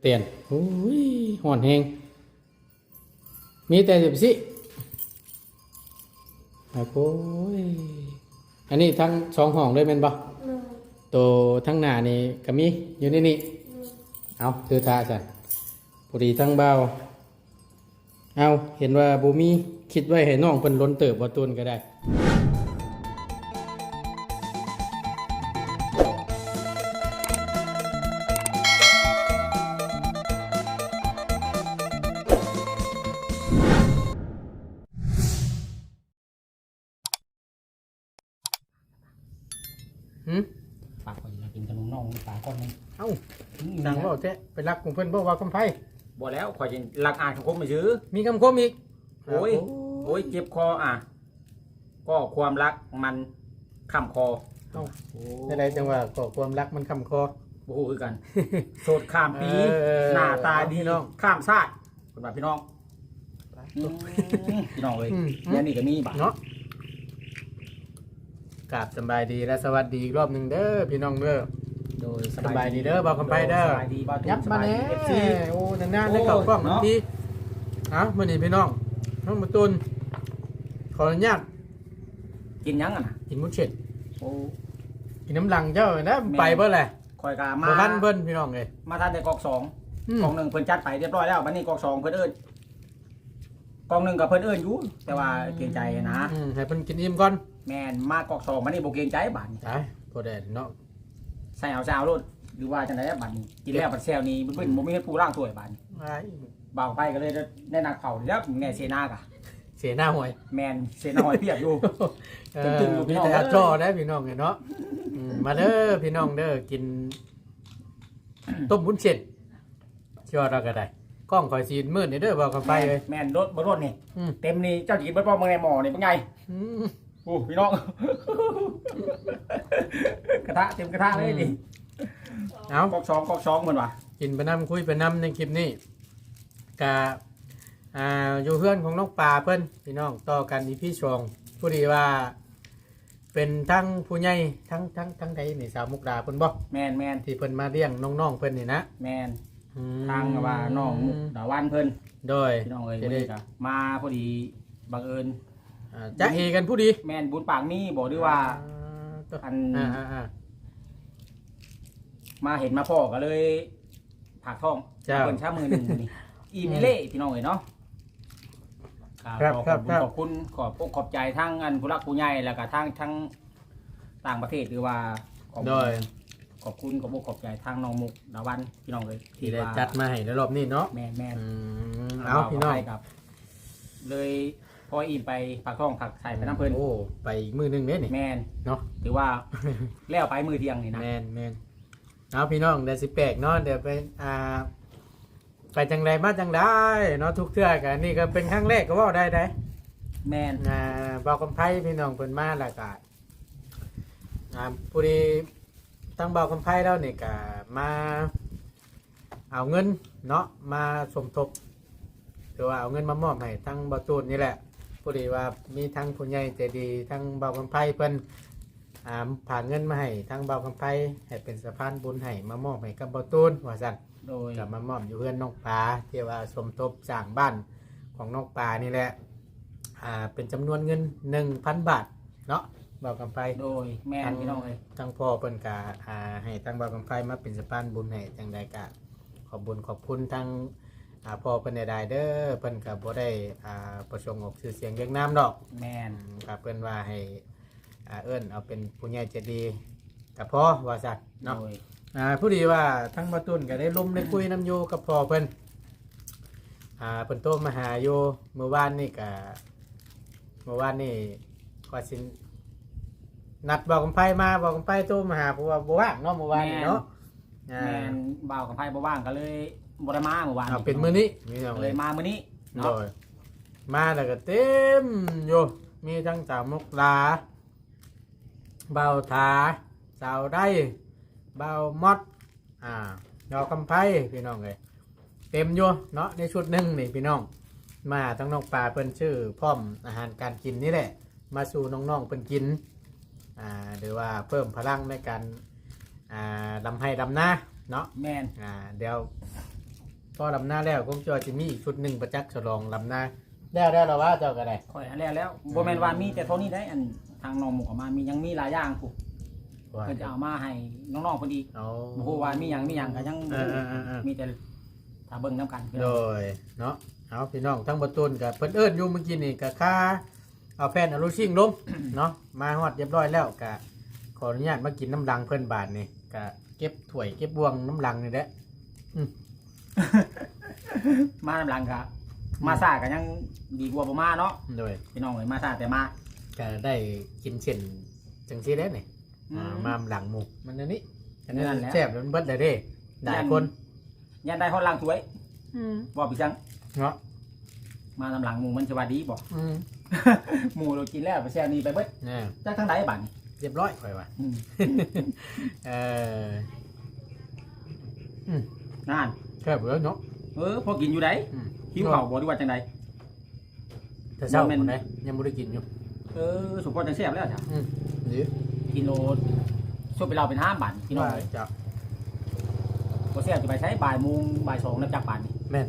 เตียนโอ้ยห่อนแหงมีแต่สิบสิโอ้ยอันนี้ทั้งสองห้องเลยเป็นบ่หนึ่งตัวทั้งหน้านี่ก็มีอยู่ในนี่หนึ่งเอาคือทาสันพอดีทั้งเบาเอาเห็นว่าบูมีคิดไว้ให้น้องเพิ่นล้นเติบบ่ตุนก็ได้ หืม ปากก่อนอยากกินขนมน่องปากก่อนนึงเอ้าดังเว่าแท้ไปรักของเพิ่นบ่ว่าคำไผบ่แล้วข่อยจะรักอ่านของผมไปซื้อมีคำคมอีกโอ้ยโอ้ยเจ็บคออะ ก็ความรักมันข้ามคอเอ้าโอ้ได้จังว่าก็ความรักมันคำคอบ่ฮู้คือกันโสดข้ามปีเออหน้าตาดีพี่น้องข้ามชาติคนว่าพี่น้องอืมพี่น้องเลยอืมเนี่ยนี่ก็มีบาทเนาะ กราบสำบายดีและสวัสดีอีกรอบหนึ่งเด้อพี่น้องเด้อโดยสบายดีเด้อบ่าวคำไผเด้อสบายดีบ่าวยับมาแน่เอฟซี โอ้นานๆได้เข้ากล้องโอ้บางทีเอ้ามื้อนี้พี่น้องน้องมาตุนขออนุญาตกินยังอะนะกินมุดเช็ดโอ้กินน้ำลังเจ้านะไปเบิ่แหละข่อยกามามาทันเบิ่นพี่น้องเอ้ยมาทันในกอกสองอืมกองหนึ่งเพิ่นจัดไปเรียบร้อยแล้วบัดนี้กองสองเพิ่นเอิ้น กองหนึ่งกับเพิ่นเอิ้นอยู่แต่ว่าเกรงใจนะอืมให้เพิ่นกินอิ่มก่อนแม่นมากอกสองบัดนี้บ่เกรงใจบัดนี้ตายพอได้เนาะใส่เอาซาวโลดหรือว่าจังได๋บัดนี้กินแล้วบัดแซวนี้บึ้นๆบ่มีเฮ็ดปูร่างถ้วยบัดนี้ไอ้บ่าวไปก็เลยได้นักเผาแล้วแม่เสนากะเสียหน้าห่วย แม่นเสนาหอยเปียกอยู่ เอตึองๆอยู่พี่มีน้อง แต่เด้ออัดจ่อได้พี่น้องเนาะอืมมาเด้อพี่น้องเด้อกิน ต้มบุญเสร็จเชื่อเราก็ได้ กล้องคอยซีนมืดนี่เด้อบอกกันไปเลย แม่นรถบ่รถนี่อืม เต็มนี่เจ้าสิกินเบิดบ่เมืองในหม้อนี่เป็นไงอืม โอ้พี่น้อง กระทะเต็มกระทะเลยนี่เอากอกสองกอกสองเหมือนว่ะกินไปน้ำคุยไปน้ำในคลิปนี้กะอ่าอยู่เพื่อนของน้องปลาเพิ่นพี่น้องต่อกันอีพี่ชองผู้ดีว่า เป็นทั้งผู้ใหญ่ทั้งทั้งทั้งใดนี่สาวมุกดาเพิ่นบอกแม่นแม่นที่เพิ่นมาเลี้ยงน้องๆเพิ่นนี่นะแม่นอืม ทางว่าน้องมุกดาวันเพิ่นโดยพี่น้องเอ้ยจะวันได้นี้ก็มาพอดีบังเอิญอ่าจะเอกันผู้ดีแม่นบุญปากมีบอกด้วยว่าตัวอัน อ่าอ่าอ่า มาเห็นมาพ่อก็เลยผักท้องเจ้าเพิ่นช้ามือหนึ่งมื้อนี่อีเมเล่พี่น้องเอ้ยเนาะครับขอครับณครับ ขอบคุณขอบขอบใจทั้งอันผู้รักผู้ใหญ่แล้วก็ทั้งทั้งต่างประเทศหรือว่าขอบโดย ขอบคุณขอบอกขอบใจทางน้องมุกดาวันพี่น้องเลยที่ได้จัดมาให้ในรอบนี้เนาะแม่นแม่นอืมเอาพี่น้องไปครับ เลยพออิ่มไปผักท้องผักใส่ไปน้ำเพลินโอ้ไปอีกมือหนึงเด้นี่ แม่นเนาะ ถือว่าแล้วไปมือเที่ยงนี่นะ แมนแมนเอาพี่น้องเดี๋ยวสิแปลกเนาะเดี๋ยวไปอ่าไปจังไรมาจังได้เนาะทุกเทื่อกันนี่ก็เป็นครั้งแรกก็เว่าได้ได้ แม่น อ่าบอกกำไพพี่น้องเพิ่นมาแล้วก็อ่าผู้ดี ตั้งบอกกำไพแล้วนี่ก็มาเอาเงินเนาะมาสมทบหรือว่าเอาเงินมามอบให้ทั้งบ่ตูนนี่แหละผู้ดีว่ามีทั้งผู้ใหญ่ใจดีทั้งบอกกำไพเพิ่นอ่าผ่านเงินมาให้ทางเบาคำไพให้เป็นสะพานบุญให้มามอบให้กับเบาตูนว่าสั่นโดยกับมามอบอยู่เพื่อนน้องปลาที่ว่าสมทบสร้างบ้านของน้องปลานี่แหละอ่าเป็นจำนวนเงินหนึ่งพันบาทเนาะ เบาคำไพโดยแม่นพี่น้องเลยทางพ่อเพิ่นกะอ่าให้ทางเบาคำไพมาเป็นสะพานบุญให้จังใดกะ ขอบบุญขอบคุณทางอ่าพ่อเพิ่นได้เด้อเพิ่นกับบ่ได้อ่าประสงค์ออกชื่อเสียงเรียงนามดอกแม่นกับเพื่อนว่าให้อ่าเอิ้นเอาเป็นผู้ใหญ่ใจะดีกับพ่อว่าสัตว์โดเนาะยอ่าผู้ดีว่าทั้งมาตุนก็ได้ล้มได้คุยน้ำอยู่กับพ่อเพิ่นอ่าเพิ่นโตมาหาอยู่เมื่อวานนี่ก็เมื่อวานนี่ก็สิ นัดบอกกำไพมาบอกกำไพโตมาหาเพราะว่าบ่ว่างเนาะเมื่อวานนี่เนาะอ่าแม่นบ่าวกับไพ่บ่ว่างก็เลยบ่ได้มาเมื่อวานเอาเป็นมื้อนี้นี่น้องก็เลเลยยมามื้อนี้โดเนาะยมาแล้วก็เต็มอยู่มีทั้งสาวมุกลาเบาทาสาวได้เบามอดอ่าดอกคำไพ่พี่น้องเลยเต็มอยู่เนาะในชุดหนึ่งนี่พี่น้อง มาทั้งน้องปลาเพิ่นชื่อพร้อมอาหารการกินนี่แหละ มาสู่น้องๆเพิ่นกิน อ่าหรือว่าเพิ่มพลังในการอ่าลำให้ลำหน้าเนาะแม่นอ่าเดี๋ยวพอลำหน้าแล้วคงจะจะมีอีกชุดหนึ่งประจักษ์ฉลองลำหน้าแล้วแล้วเราว่าเจ้าก็ได้ข่อยอันแล้วแล้วบ่แม่นว่ามีแต่เท่านี้ได้อันทางน้องหมูออกมามียังมีหลายอย่างผูกว่าเพิ่นจะเอามาให้น้องๆเพิ่นอีกเอาบ่ฮู้ว่ามีหยังมีหยังก็ยังเออเออเออเออมีแต่ถ้าเบิ่งนํกันโดยเนาะเอาพี่น้องทั้งบตุนกับเพิ่นเอิ้นอยู่เมื่อกี้นี่กับค่า เอาแฟนเอาลูกชิงลง เนาะมาฮอดเรียบร้อยแล้วกะขออนุญาตมากินน้ำลังเพิ่นบาทนี่กะเก็บถ้วยเก็บบ่วงน้ำลังนี่แหละมานํหลังก็มาซ่าก็ยังดีกว่าบ่มาเนาะโดยพี่น้องเอ้ยมาซ่าแต่มาก็ได้กินเส้นจังซี่ได้นี่อือ่ามมาหลังหมูมันอันนี้อันนี้นั่นแหละแซ่บแล้วมันเบิดเลยเด้ได้คนยันได้ฮอดหลังสวยบ่พี่จังเนาะมานํหลังหมู่มันจะว่าดีบ่อืม หมู่เรากินแล้วไปแซ่นี่ไปเบิดเนี่ยจักทางใดบัดนี้เรียบร้อยค่อยว่าอืมเออนั่นแซ่บเลยเนาะ เออพอกินอยู่ไดอืม หิวข้าวบ่ดีว่าจังไดแต่เช้าบ่แม่นคนไหนยังไม่ได้กินอยู่เออสุพอจังแซ่บแล้วจ้ะหรือกิโลช่วยไปเราเป็นห้าบาทพี่น้องว่าเอ้ยจะบ่แซ่บจะไปใช้บ่ายโมงบ่ายสองนับจากบาทนี่แม่น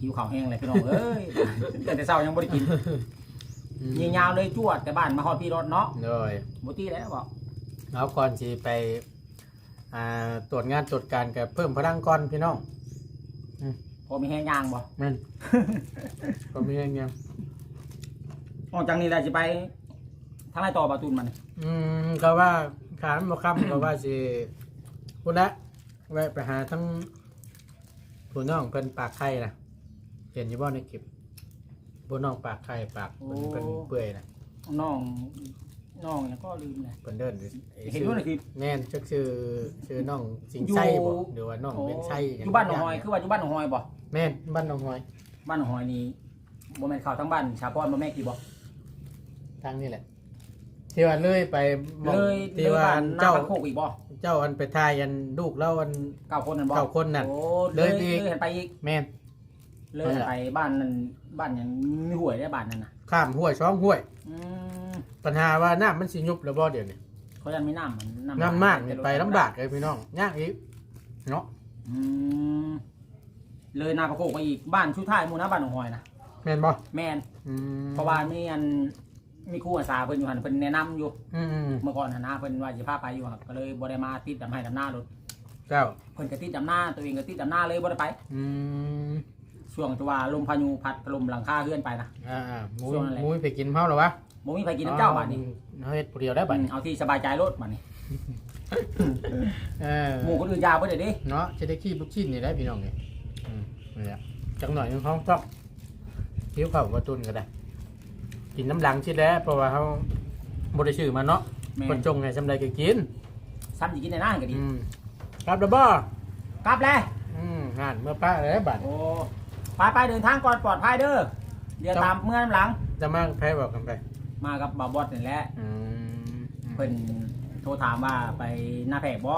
หิวข้าวแห้งเลยพี่น้องเอ้ยแต่แต่เช้ายังบ่ได้กินอืม ยิงยาวเลยจวดแต่บ้านมาฮอดพี่รถเนาะเลยบ่ตีแล้วบ่เอาก่อนสิไปอ่าตรวจงานตรวจการกับเพิ่มพลังก่อนพี่น้องพอมีแห้งยางบ่แม่นก็มีอย่างเงี้ยออกจากนี้แล้วสิไปทางไหนต่อประตูนมันอืมก็ว่าขามบ่คำก็ว่าสิพุ่นละแวะไปหาทั้งผู้น้องเพิ่นปากไข่นะเห็นอยู่บ่ในคลิป ผู้น้องปากไข่ปากเพิ่นเพิ่นเปื่อยนะน้องน้องยังก็ลืมเลยเพิ่นเดินไอ้เห็นชื่อด้วยนะคือแม่นจักชื่อชื่อน้องสิงไส้บ่หรือว่าน้องเวียนไส้อยู่บ้านหนองหอยคือว่าอยู่บ้านหนองหอยบ่แม่นบ้านหนองหอย บ้านหนองหอยนี่บ่แม่นเข้าวทั้งบ้านชาวพรบ่แม่นกี่บ่ทางนี้แหละที่ว่าเลยไปหม้องเลยที่เลยว่าบ้านหน้าเจ้าบ้านโคกอีกบ่เจ้าอันไปทายอันลูกเล่าอันเก้าคนนั่นบ่เก้าคนนั่นโอ้เลเลยยอีกเลยเห็นไปอีกแม่น เลยนั่นแหละไปบ้านนั่นบ้านหยังมีห้วยได้บ้านนั่นน่ะข้ามห้วยช่องห้วย อืมปัญหาว่าน้ำมันสิยุบแล้วบ่เดี๋ยวนี้เขายังมีน้ำมันน้ำมากนี่ไปลำบากเลยพี่น้องยากอีกเนาะอืมเลยนาประโคกไปอีกบ้านชุดท้ายหมู่นะบ้านหนองหอยนะแม่นบ่แม่นอืมเพราะว่ามีอันมีครูอาสาเพิ่นอยู่หั่นเพิ่นแนะนำอยู่ อืมอืมเมื่อก่อนหั่นนะเพิ่นว่าสิพาไปอยู่ครับก็เลยบ่ได้มาติดดำให้ดำหน้ารถเจ้าเพิ่นก็ติดดำหน้าตัวเองก็ติดดำหน้าเลยบ่ได้ไป อืม ช่วงที่ว่าลมพายุพัดถล่มหลังคาเฮือนไปนะ อ่าอ่าหมูช่วงนั้นแหละหมูไปกินเผาหรอวะบ่มีใครกินน้ำเจ้าบัดนี้เฮ็ดผู้เดียวได้บัดอืมนี้เอาที่สบายใจรถบัดนี้เออหมู่คนอื่นยาวเบ่ได้เด้เนาะจะได้ขี้ลูกชิ้นนี่ได้พี่น้องนี่อืมนี่แหละจังหน่อยนึงเขาต้องหิวข้าวกระตุนก็ได้ กินน้ำหลังชิดแล้วเพราะว่าเขาบริชื่อมาเนาะแม่คนจงไงสำใดก็กินซ้ำสิกินในหน้าก็ดีอืมครับดับเบิลกลับแล้วอืมงานเมื่อป้าอะไรบัด โอ้ ไปไปเดินทางก่อนปลอดภัยเด้อเดี๋ยวตามเมื่อน้ำหลัง จะมาแพ้บอกกันไปมากับบ่าวบอสนี่แหละอืมเพิ่นโทรถามว่าไปหน้าแพกบ่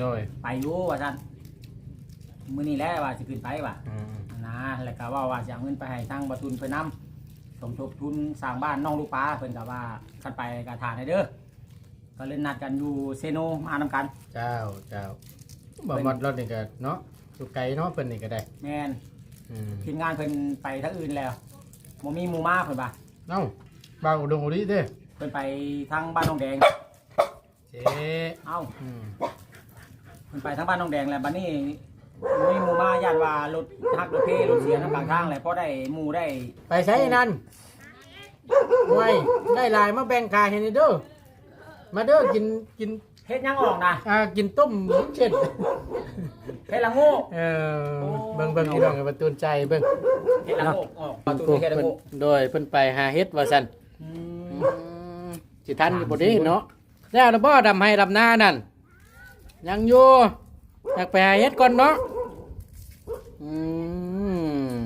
โดยไปอยู่ว่าซั่นมื้อนี้แหละว่าสิขึ้นไปว่ะอืมนะแล้วก็ว่าว่าสิเอาเงินไปให้ทางบ่ทุนเพิ่นนำสมทบทุนสร้างบ้านน้องลูกปลาเพิ่นก็ว่าคันไปก็ทานให้เด้อก็เลยนัดกันอยู่เซโนมานำกัน เจ้าเจ้าบ่หมดรถนี่ก็เนาะสุไก่เนาะเพิ่นนี่ก็ได้ แม่น อืมทีมงานเพิ่นไปทางอื่นแล้วบ่มีหมู่มาเพิ่นว่าเอ้าบ้าวอุดงอุดิเด้เพิ่นไปทางบ้านน้องแดง เจ๊เอ้าอืมเพิ่นไปทางบ้านน้องแดงแล้วบัดนี้บ่มีหมู่มาย่านว่ารถฮักรถเพรถเสียน้ำกลางทางแล้วพอได้หมู่ได้ไปใช้นั่นไว้ได้หลายมาแบ่งขายให้นี่เด้อมาเด้อกินกินเฮ็ดหยังออกนะอ่ากินต้มหมูเช็ด เฮ็ดละโง่เออเบิ่งเบิ่งพี่น้องกับประตูนใจเบิ่งเฮ็ดละโง่ออกประตูเฮ็ดละโง่โดยเพิ่นไปหาเฮ็ดว่าซั่นอืมอืมสิทันอยู่บ่เด้เนาะแล้วละบ่ดำให้ดำหน้านั่นยังอยู่อยากไปหาเฮ็ดก่อนเนาะอืม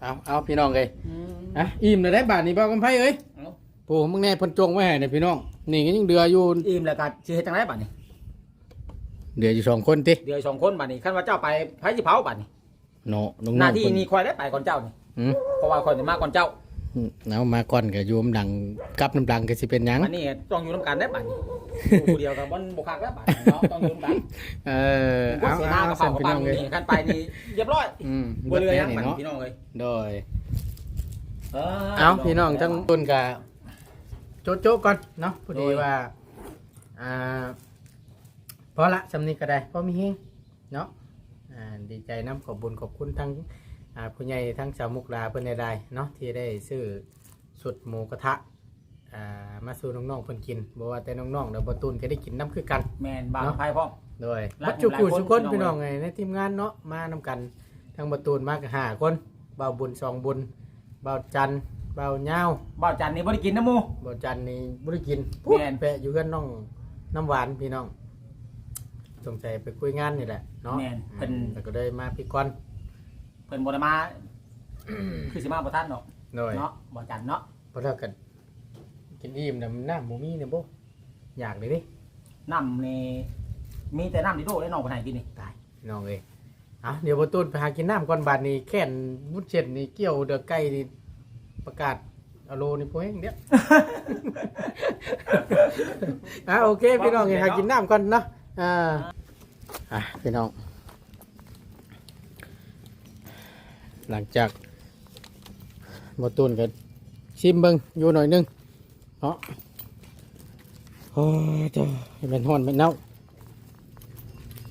เอาเอาพี่น้องเอ้ยอืมอะอิ่มเลยได้บาทนี้บ่กำไผเอ้ยเอาโอ้มึงแน่เพิ่นจงไว้ให้เนี่ยพี่น้องนี่ก็ยังเดืออยู่อิ่มแล้วก็สิเฮ็ดจังไดบัดนี้ เดืออยู่สองคนติเดี๋ยวสองคนบัดนี้คันว่าเจ้าไปไผสิเผาบัดนี้เนาะน้องๆหน้าที่เพิ่นี่คอยได้ไปก่อนเจ้านี่อืมเพราะว่าคอยสิมาก่อนเจ้าอืมเอามาก่อนก็อยู่น้ำดังกับน้ำดังก็สิเป็นหยังอันนี้ต้องอยู่ร่วมกันได้บัดนี้อยู่ผู้เดียวกับบนบุคักแล้วบัดนี้เนาะต้องอยู่ร่วมกันเออว่าเอาเสียหน้าเอากระสั่เป๋านกระพี่น้องเลยเป๋านี่กันไปนี่เรียบร้อยอืมบ่เหลือยังนี่บัดเนาะพี่น้องเลยโดย เอาพี่น้องทั้งตุนกะโจ๊ะโจ๊ะก่อนเนาะพอดีว่าอ่า พอละสำนีก็ได้พอมีเฮงเนาะอ่าดีใจน้ำขอบบุญขอบคุณทั้งอ่าผู้ใหญ่ทั้งสาวมุกดาเพื่อนใดๆเนาะที่ได้ซื้อสุดหมูกระทะอ่ามาสู่น้องๆเพิ่นกินบอกว่าแต่น้องๆเดี๋ยวบตุนก็ได้กินน้ำคือกัน แมนบางไพ่พ่อม โดยหลายวัดจุกุหลายคน สุคนพี่พี่น้น้อองงไงในทีมงานเนาะมานำกันทั้งบตูนมากห้าคนเบาบุญสองบุญเบาจันทร์เบาเงาวบ่าวจันนี่บ่ได้กินนะหมู เบาจันทร์นี่บุได้กินปุ๊บแม่น แปะอยู่กันน้องน้ำหวานพี่น้อง สงสัยไปคุยงานนี่แหละเนาะแมนเพิ่น อืมแล้วก็ได้มาพี่ก้อนเพิ่นบ่ได้มาคือสิมาบ่ทันดอกโดยเนาะบ่าวจันเนาะเพราะถ้ากันกินอิ่มนะมันน้ำหมูมี่เนี่ยโบอยากเลยดิน้ำนี่มีแต่น้ำที่โดได้น้องคนไหนกินนี่ตายพี่น้องเลยอะเดี๋ยวบตูนไปหากินน้ำก่อนบาดนี้แค่นวุ้นเช็ดนี่เกี่ยวเดือไก่นี่ประกาศเอาโลนี่พวกเองเดี๋ยว อะโอเคพี่น้องเห็นหากินน้ำก่อนเนาะ อ่าอะพี่น้อง หลังจากบตูนกันชิมเบิงอยู่หน่อยนึงเนาะโอ้ยจ้าเป็นห้อนเป็นเน่า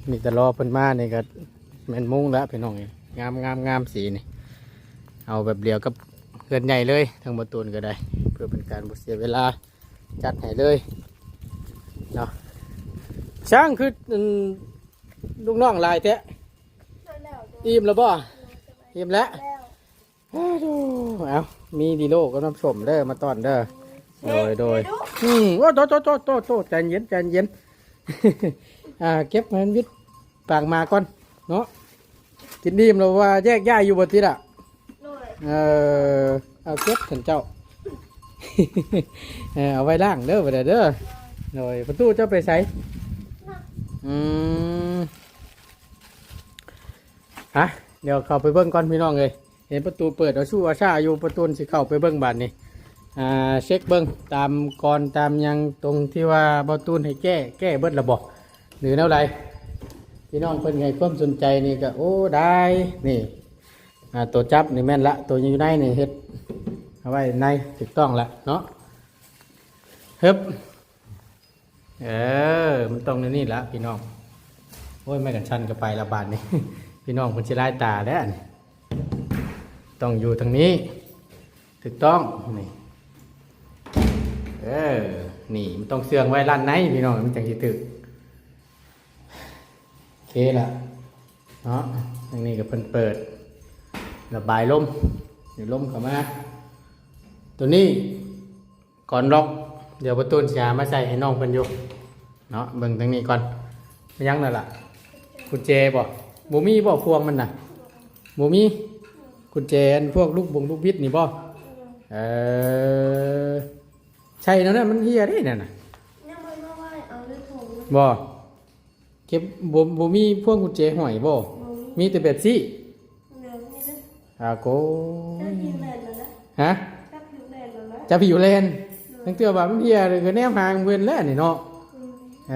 นี่แต่รอเพิ่นมานี่ก็แม่นมุ้งแล้วพี่น้องงามงามงามสีนี่ เอาแบบเดียวกับเพื่อนใหญ่เลยทั้งบตูนก็ได้ เพื่อเป็นการบ่เสียเวลาจัดให้เลยเนาะ ช่างคืออืมลูกน้องหลายแท้อิ่มแล้วบ่อิ่มแล้วอ้าวดูเอามีดีโลก็น้ำชมเด้อมาต้อนเด้อโดยโดยอืมโอ้โตโตโตโตโตใจเย็นใจเย็น อ่าเก็บมันวิทย์ปากมาก่อนเนาะกินดีมเราว่าแยกย้ายอยู่บนทิศอะเออเอาเก็บถึงเจ้า เออเอาไว้ล่างเด้อไปเด้อเด้อหน่อยประตูเจ้าไปใส่ อืมฮะเดี๋ยวเข้าไปเบิ้งก่อนพี่น้องเลยเห็นประตูเปิดเอาชู้อาชาอยู่ประตูสิเข้าไปเบิ้งบานนี่อ่าเช็คเบิ้งตามกรตามยังตรงที่ว่าประตูให้แก้แก้เบิดระบบหรือแนวใดพี่น้องเพิ่นไงความสนใจนี่ก็โอ้ได้นี่อ่าตัวจับนี่แม่นละตัวอยู่ในนี่เฮ็ดเอาไว้ในถูกต้องละเนาะเฮึบ เออ มันต้องในนี่ละพี่น้อง โอ้ย ไม่กันชันก็ไปละบาทนี่ พี่น้องคนชิลายตาแล้วนี่ต้องอยู่ทางนี้ ถูกต้อง นี่ เออ นี่ มันต้องเสื่องไว้ร้านไหน พี่น้อง มันจังสิถึกโอเคละเนาะทางนี้ก็เพิ่นเปิด ระบายลมเดี๋ยวลมเข้ามา ตัวนี้ก่อนล็อก เดี๋ยวประตูจะมาใส่ให้น้องเพิ่นอยู่เนาะเบิ่งทางนี้ก่อนไม่ยั้งนั่นล่ะกุญแจบ่บ่มีบ่พวงมันน่ะบ่มีกุญแจอันพวกลูกบงลูกบิดนี่บ่เออใช่แล้วนะมันเฮียได้นั่นน่ะยังไม่มาไหวเอาด้วยถุงบ่เก็บบ่บ่มีพวงกุญแจห้อยบ่มือมีแต่แบบซี่เหนือนี่นะอาโกถ้าพิมพ์แลนแล้วนะฮะถ้าพิมพ์แลน แล้วนะจะผิวเลนตั้งเตือว่ามันเฮียเลยก็แนมหางเว้นแล้วนี่เนาะอืมเอ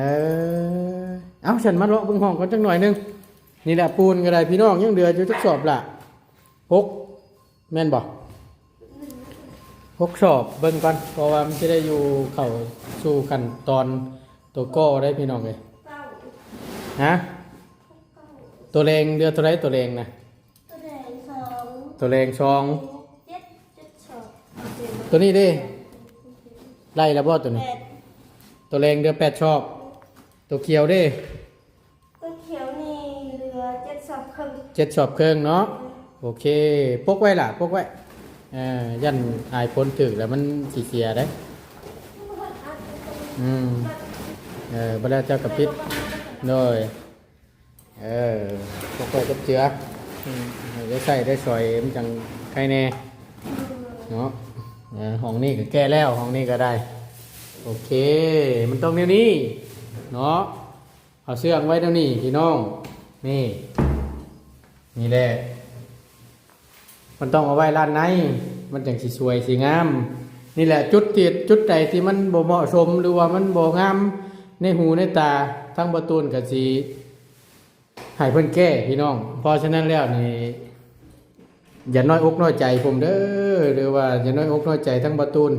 อเอาฉันมาเลาะเบิ่งห้องก่อนจังหน่อยหนึงนี่แหละปูนก็ได้พี่น้องยังเดืออยู่ทุกสอบละหกแม่นบ่หกสอบเบิ่งก่อนเพราะว่ามันจะได้อยู่เข้าสู่ขั้นตอนตัวก้อได้พี่น้องเลยเก้าฮะเก้าตัวแรงเดือตัวไรตัวแรงนะตัวแดงสองตัวแรงสองเจ็ดเจ็ดสองเจ็ดตัวนี้เด้ ไล่แล้วบ่ตัวแปนี้ดตัวแรงเดือแปดชอบ ตัวเขียวเด้ตัวเขียวนี่เหลือเจ็ดสองครึ่งเจ็ดสอบเครื่องเนาะโอเคพกไว้ล่ะพกไว้อ่ายันอายพ้นถึกแล้วมันสีเสียได้อืมเออบัดแล้วเจ้ากระปิดโดยเออพกไว้กับเจืออืมให้ได้ใส่ได้สอยมันจังใครแน่เนาะ ห้องนี้ก็แก้แล้วห้องนี้ก็ได้ โอเค มันตรงเนี้ยวนี้เนาะเอาเสื้อไว้เดี๋ยวนี้พี่น้องนี่นี่แหละมันต้องเอาไว้ร้านในมันจังสิสวยสิงาม นี่แหละจุดที่จุดใดที่มันบ่เหมาะสมหรือว่ามันบ่งามในหูในตาทั้งประตูนก็สิให้เพิ่นแก้พี่น้องเพราะฉะนั้นแล้วนี่ อย่าน้อยอกน้อยใจผมเด้อหรือว่าอย่าน้อยอกน้อยใจทั้งประตูน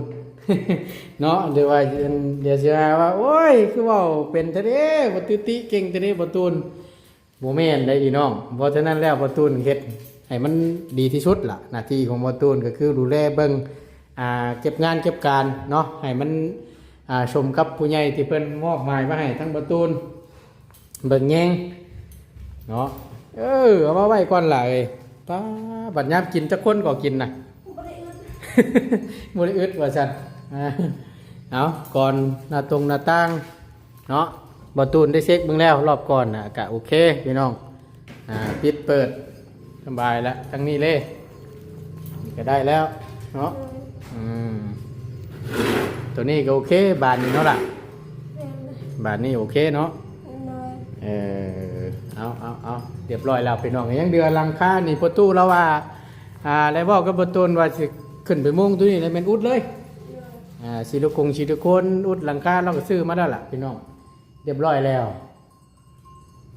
เนาะหรือว่าเดี๋ยวสิหาว่า โอ้ย คือว่าเป็นทะเลบ่ติติเก่งทะเลประตูนบ่แม่นได้พี่น้องเพราะฉะนั้นแล้วประตูนเฮ็ดให้มันดีที่สุดล่ะหน้าที่ของประตูนก็คือดูแลเบิ่งอ่าเก็บงานเก็บการเนาะให้มันอ่าชมกับผู้ใหญ่ที่เพิ่นมอบหมายมาให้ทั้งประตูนเบิ่งแยงเนาะเออเอามาไว้ก่อนล่ะเอ้ย ป้าบัดยามกินจักคนก็กินน่ะบ่ได้อึดบ่ได้อึดว่าซั่นอ่าเอาก่อนหน้าตรงหน้าต่างเนาะประตูนได้เช็คเบิ่งแล้ว รอบก่อนน่ะก็โอเคพี่น้องอ่าปิดเปิดสบายแล้วทั้งนี้เลยนี่ก็ได้แล้วเนาะอืมตัวนี้ก็โอเค บานนี้เนาะล่ะแม่นเลยบานนี้โอเคเนาะเลยเออ เอาเอาเอาเรียบร้อยแล้วพี่น้องยังเดือนหลังคานี่ประตูแล้วว่าอ่าแล้วบอกกับประตูว่าสิขึ้นไปมุ่งตัวนี้เลยเป็นอุดเลยอ่าซิลิโคงซิลิโคนอุดหลังคาเราก็ซื้อมาแล้วล่ะพี่น้องเรียบร้อยแล้ว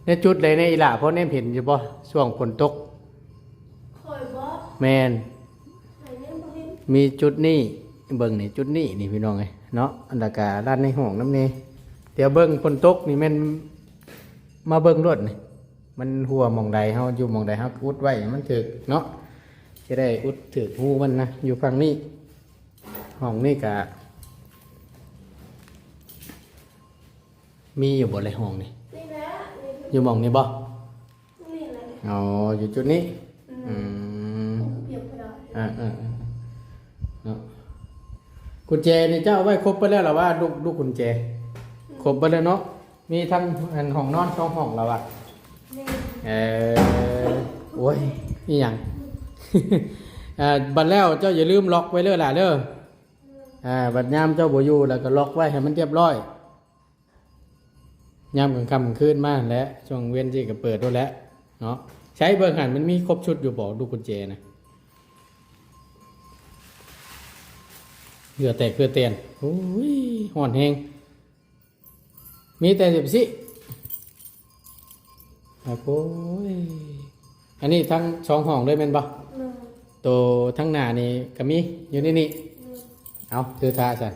ในจุดเลยในอีหล่าเพราะเนี่ยเห็นอยู่ป่ช่วงฝนตกคอยบ่แมนไหนเนี่ยบ่เห็นมีจุดนี้เบิ่งนี่จุดนี้นี่พี่น้องไงเนาะอันดากาด้านในห้องน้ำนี่เดี๋ยวเบิ่งฝนตกนี่แม่นมาเบิ่งรถนี่ มันหัวหมองใดเฮาอยู่หมองใดเฮาอุดไว้ให้มันถึกเนาะจะได้อุดถึกหูมันนะอยู่ฝั่งนี้ห้องนี่กะมีอยู่บ่เลยห้องนี่นี่แหละนี่อยู่หมองนี่บ่นี่แหละอ๋ออยู่จุดนี้อืมเปรียบบ่ได้อ่าอ่าอ่าเนาะกุญแจนี่เจ้าเอาไว้ครบไปแล้วเหรอว่าลูกลูกกุญแจครบไปแล้วเนาะมีทั้งอันห้องนอนสองห้องแล้วอะนี่ เออโอ้ยนี่ยังอ่าบัดแล้วเจ้าอย่าลืมล็อกไว้เลยล่ะเด้ออ่าบัดยามเจ้าบ่อยู่แล้วก็ล็อกไว้ให้มันเรียบร้อยยามกลางค่ำกลางคืนมาแล้วช่วงเว้นที่ก็เปิดด้วยแล้วเนาะใช้เบอร์หันมันมีครบชุดอยู่บ่ลูกุญแจนะเหือแตกเพื่อเตียนโอ้ยห่อนแหงมีแต่สิบสิ โอ้ยอันนี้ทั้งสองห้องเลยแม่นบ่เลยตัวทั้งหน้านี่ก็มีอยู่นี่นี่เลยเอาคือทาสัน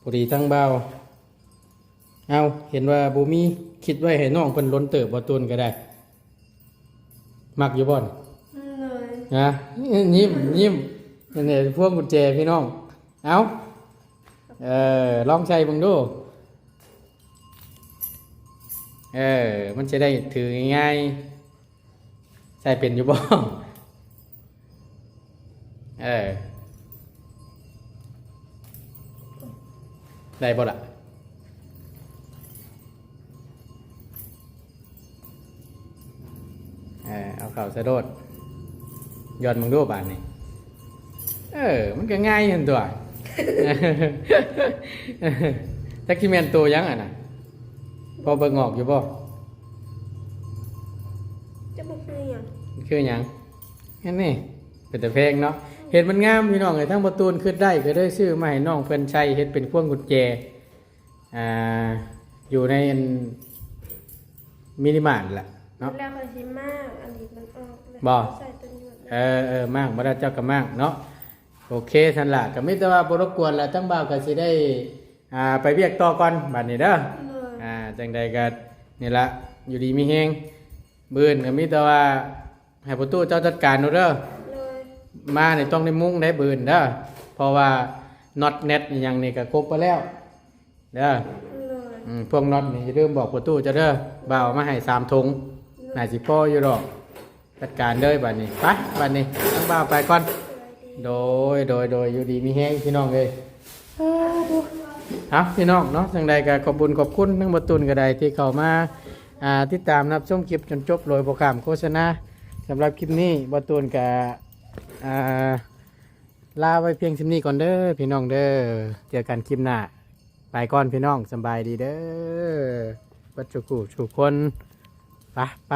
พอดีทั้งเบาเอาเห็นว่าบูมีคิดไว้ให้น้องเพิ่นล้นเติบบ่ตุนก็ได้ มักอยู่บ่อนเลยนะยิ้มยิ้มนี่นพวงกุญแจพี่น้อง เอาเออลองใช้เบิ่งดู เออ มันจะได้ถือง่ายๆใส่เป็นอยู่บ่เออ ได้บ่ล่ะเออเอาเข่าสะโดดย้อนมึงดูบานนี่เออ มันก็ง่ายเห็นตัวจักคิเมนตัวยังอะนะ พอเบิ่งออกอยู่บ่จะบ่คือหยังมันคือหยังนั่นนี่เป็นแต่เพลงเนาะเห็นมันงามพี่น้องเลยทั้งประตูนขึ้นได้ก็ได้ซื้อมาให้น้องเพิ่นใช้เฮ็ดเป็นพวงกุญแจอ่าอยู่ในอันมินิมาร์ทแหละเนาะ แล้วก็สิมากอันนี้มันออกเลยบ่ ใส่ตัวนี้หมดเออเออมากมาได้เจ้าก็มากเนาะโอเคทันละก็มิตรว่าบรบกวนละทั้งบ่าวก็สิได้อ่าไปเรียกต่อก่อนบัดนี้เด้อเลยอ่า จังใดก็นี่ละอยู่ดีมีแฮงบืนก็มิตรว่าให้ประตูเจ้าจัดการเอาเด้อเลยมานี่ต้องได้มุ้งได้บืนเด้อเพราะว่าน็อตเน็ตอหย่างนี้ก็ครบไปแล้วเด้อเลยอืมพวกน็อตนี่จะเริ่าลืมบอกประตูเจะเด้อบ่าวเอามาให้สามถุงน่าสิพ่ออยู่หรอกจัดการเลยบัดนี้ไปบัดนี้ทั้งบ่าวไปก่อนโดยโดยโดยอยู่ดีมีแห้งพี่น้องเลย ครับพี่น้องเนาะจังใดก็ขอบคุญขอบคุณทั้งบตุนก็ได้ที่เข้ามาอ่าติดตามรับชมคลิปจนจบโดยโปรแกรมโฆษณาสำหรับคลิปนี้บตุนก็อ่าลาไว้เพียงชิมนี้ก่อนเด้อพี่น้องเด้อเจอกันคลิปหน้าไปก่อนพี่น้องสบายดีเด้อวัดจุกุทุกคนไปไป